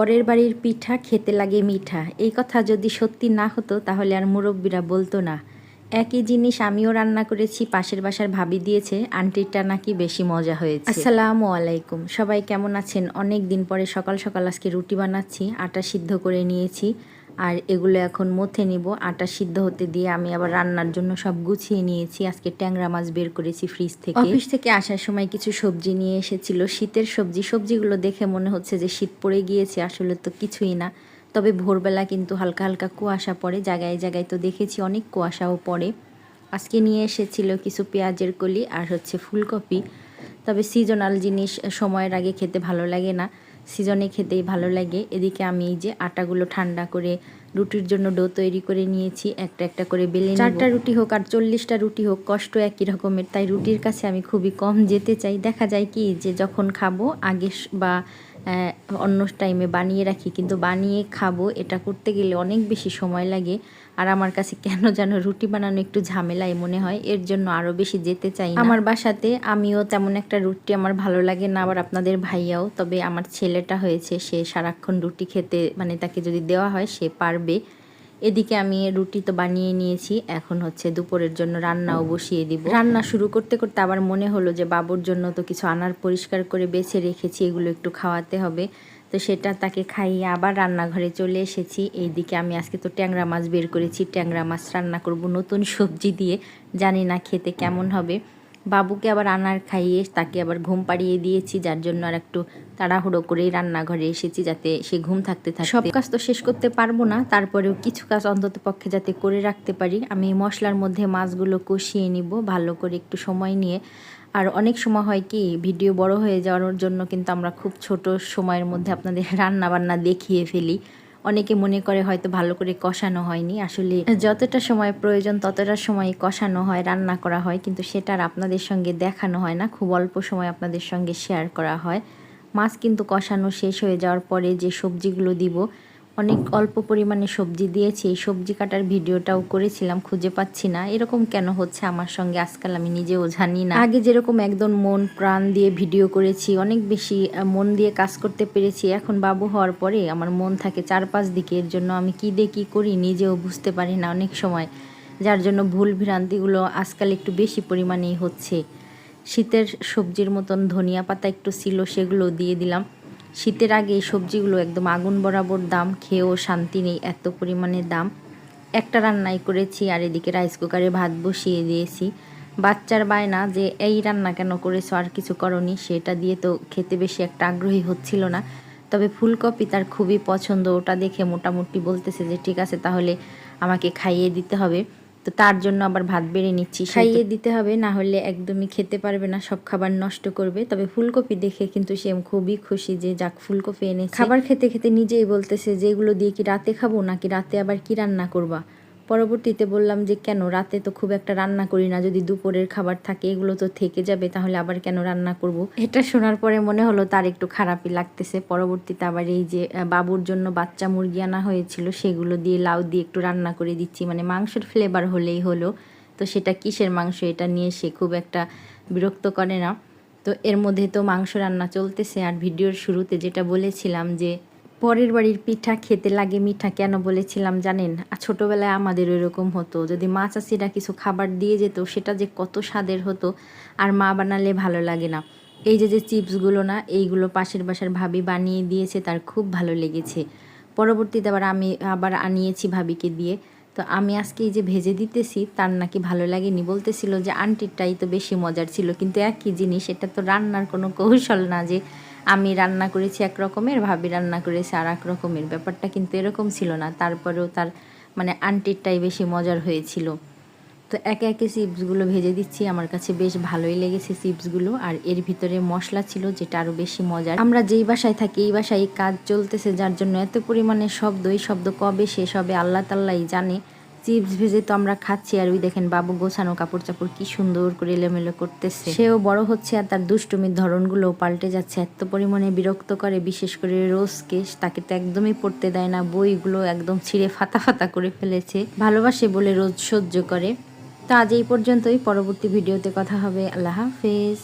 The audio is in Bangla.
পরের বাড়ির পিঠা খেতে লাগে মিঠা। এই কথা যদি সত্যি না হতো, তাহলে আর মুরব্বীরা বলতো না। একই জিনিস আমিও রান্না করেছি, পাশের বাসার ভাবি দিয়েছে আন্টিটা নাকি বেশি মজা হয়েছে। আসসালামু আলাইকুম। সবাই কেমন আছেন? অনেক দিন পরে সকাল সকাল আজকে রুটি বানাচ্ছি, আটা সিদ্ধ করে নিয়েছি। আর এগুলো এখন মথে নিব, আটা সিদ্ধ হতে দিয়ে আমি আবার রান্নার জন্য সব গুছিয়ে নিয়েছি। আজকে ট্যাংরা মাছ বের করেছি ফ্রিজ থেকে। অফিস থেকে আসার সময় কিছু সবজি নিয়ে এসেছিল। শীতের সবজি, সবজিগুলো দেখে মনে হচ্ছে যে শীত পড়ে গিয়েছে, আসলে তো কিছুই না। তবে ভোরবেলা কিন্তু হালকা হালকা কুয়াশা পড়ে, জায়গায় জায়গায় তো দেখেছি অনেক কুয়াশাও পড়ে। আজকে নিয়ে এসেছিল কিছু পেঁয়াজের কলি আর হচ্ছে ফুলকপি। তবে সিজনাল জিনিস, সময়ের আগে খেতে ভালো লাগে না। সিজনে খেতেই ভালো লাগে। এদিকে আমি এই যে আটাগুলো ঠান্ডা করে রুটির জন্য ডো তৈরি করে নিয়েছি। একটা একটা করে বেলে চারটা রুটি হোক আর চল্লিশটা রুটি হোক, কষ্ট একই রকমের। তাই রুটির কাছে আমি খুবই কম যেতে চাই। দেখা যায় কি যে যখন খাব, আগে বা অন্য টাইমে বানিয়ে রাখি। কিন্তু বানিয়ে খাব, এটা করতে গেলে অনেক বেশি সময় লাগে। আর আমার কাছে কেন যেন রুটি বানানো একটু ঝামেলাই মনে হয়, এর জন্য আরও বেশি যেতে চাই আমার বাসাতে আমিও তেমন একটা রুটি আমার ভালো লাগে না, আবার আপনাদের ভাইয়াও, তবে আমার ছেলেটা হয়েছে, সে সারাক্ষণ রুটি খেতে মানে তাকে যদি দেওয়া হয়, সে পারবে। এদিকে আমি রুটি তো বানিয়ে নিয়েছি, এখন হচ্ছে দুপুরের জন্য রান্নাও বসিয়ে দিব। রান্না শুরু করতে করতে আবার মনে হলো যে, বাবুর জন্য তো কিছু আনার পরিষ্কার করে বেছে রেখেছি, এগুলো একটু খাওয়াতে হবে। তো সেটা তাকে খাইয়ে আবার রান্নাঘরে চলে এসেছি। এইদিকে আমি আজকে তো ট্যাংরা মাছ বের করেছি। ট্যাংরা মাছ রান্না করব নতুন সবজি দিয়ে। জানি না খেতে কেমন হবে। বাবুকে আবার আনার খাইয়ে তাকে আবার ঘুম পাড়িয়ে দিয়েছি। যার জন্য আর একটু তাড়াহুড়ো করেই রান্নাঘরে এসেছি যাতে সে ঘুম থাকতে থাকে। সব কাজ তো শেষ করতে পারব না। তারপরেও কিছু কাজ অন্তত পক্ষে যাতে করে রাখতে পারি। আমি মশলার মধ্যে মাছগুলো কষিয়ে নিব। ভালো করে একটু সময় নিয়ে আর অনেক সময় হয় কি, ভিডিও বড় হয়ে যাওয়ার জন্য কিন্তু আমরা খুব ছোট সময়ের মধ্যে আপনাদের রান্না বান্না দেখিয়ে ফেলি। অনেকে মনে করে হয়তো ভালো করে কষানো হয়নি। আসলে যতটা সময় প্রয়োজন ততটা সময় কষানো হয়, রান্না করা হয়। কিন্তু সেটা আর আপনাদের সঙ্গে দেখানো হয় না। খুব অল্প সময় আপনাদের সঙ্গে শেয়ার করা হয়। মাছ কিন্তু কষানো শেষ হয়ে যাওয়ার পরে যে সবজিগুলো দিব অনেক অল্প পরিমাণে সবজি দিয়েছি। এই সবজি কাটার ভিডিওটাও করেছিলাম, খুঁজে পাচ্ছি না। এরকম কেন হচ্ছে আমার সঙ্গে? আজকাল আমি নিজেও জানি না। আগে যেরকম একদম মন প্রাণ দিয়ে ভিডিও করেছি, অনেক বেশি মন দিয়ে কাজ করতে পেরেছি। এখন বাবু হওয়ার পরে আমার মন থাকে চার পাঁচ দিকে, এর জন্য আমি কী দিয়ে কী করি নিজেও বুঝতে পারি না অনেক সময়। যার জন্য ভুল ভ্রান্তিগুলো আজকাল একটু বেশি পরিমাণেই হচ্ছে। শীতের সবজির মতন ধনিয়া পাতা একটু ছিল, সেগুলো দিয়ে দিলাম। শীতের আগে এই সবজিগুলো একদম আগুন বরাবর দাম, খেয়েও শান্তি নেই এত পরিমাণে দাম। একটা রান্নাই করেছি আর এদিকে রাইস কুকারে ভাত বসিয়ে দিয়েছি। বাচ্চার বায়না যে এই রান্না কেন করেছ, আর কিছু করনি, সেটা দিয়ে তো খেতে বেশি একটা আগ্রহী হচ্ছিল না। তবে ফুলকপি তার খুবই পছন্দ, ওটা দেখে মোটামুটি বলতেছে যে, ঠিক আছে, তাহলে আমাকে খাইয়ে দিতে হবে। তো তার জন্য আবার ভাত বেড়ে নিচ্ছি খাইয়ে দিতে হবে না হলে একদমই খেতে পারবে না সব খাবার নষ্ট করবে। তবে ফুলকপি দেখে কিন্তু সে খুবই খুশি যে যাক ফুলকপি এনে খাবার খেতে খেতে নিজেই বলতেছে যে এগুলো দিয়ে কি রাতে খাব নাকি রাতে আবার কি রান্না করবা? পরবর্তীতে বললাম যে, কেন? রাতে তো খুব একটা রান্না করি না। যদি দুপুরের খাবার থাকে, এগুলো তো থেকে যাবে, তাহলে আবার কেন রান্না করব? এটা শোনার পরে মনে হলো তার একটু খারাপই লাগতেছে। পরবর্তীতে আবার এই যে বাবুর জন্য বাচ্চা মুরগি আনা হয়েছিল, সেগুলো দিয়ে লাউ দিয়ে একটু রান্না করে দিচ্ছি। মানে মাংসের ফ্লেভার হলেই হলো। তো সেটা কিসের মাংস? এটা নিয়ে সে খুব একটা বিরক্ত করে না। তো এর মধ্যে তো মাংস রান্না চলতেছে। আর ভিডিওর শুরুতে যেটা বলেছিলাম যে পরের বাড়ির পিঠা খেতে লাগে মিঠা কেন বলেছিলাম জানেন? আর ছোটোবেলায় আমাদের এরকম হতো। যদি মা চাষিরা কিছু খাবার দিয়ে যেত, সেটা যে কত স্বাদের হতো আর মা বানালে ভালো লাগে না। এই যে যে চিপসগুলো না, এইগুলো পাশের বাসার ভাবি বানিয়ে দিয়েছে, তার খুব ভালো লেগেছে। পরবর্তীতে আবার আমি, আবার আনিয়েছি ভাবিকে দিয়ে। তো আমি আজকে এই যে ভেজে দিতেছি, তার নাকি ভালো লাগেনি। বলতেছিল যে, আন্টিরটাই তো বেশি মজার ছিল। কিন্তু একই জিনিস, এটা তো রান্নার কোনো কৌশল না যে, আমি রান্না করেছি এক রকমের, ভাবি রান্না করেছি আর এক রকমের। ব্যাপারটা কিন্তু এরকম ছিল না। তারপরেও তার মানে আন্টিরটাই বেশি মজার হয়েছিল। তো একে একে চিপসগুলো ভেজে দিচ্ছি। আমার কাছে বেশ ভালোই লেগেছে চিপসগুলো। আর এর ভিতরে মশলা ছিল, যেটা আরও বেশি মজার। আমরা যেই বাসায় থাকি, এই বাসায় কাজ চলতেছে, যার জন্য এত পরিমাণে শব্দ, এই শব্দ কবে শেষ হবে আল্লাহ তাল্লাই জানে। চিপস ভেজে তো আমরা খাচ্ছি, আর ওই দেখেন বাবু গোছানো কাপড় চাপড় কি সুন্দর করে এলোমেলো করতেছে। সেও বড় হচ্ছে আর তার দুষ্টুমির ধরনগুলো পাল্টে যাচ্ছে। এত পরিমাণে বিরক্ত করে, বিশেষ করে রোজকে, তাকে তো একদমই পড়তে দেয় না। বইগুলো একদম ছিঁড়ে ফাতা ফাতা করে ফেলেছে। ভালোবাসে বলে রোজ সহ্য করে। তো আজ এই পর্যন্তই। পরবর্তী ভিডিওতে কথা হবে। আল্লাহ হাফেজ।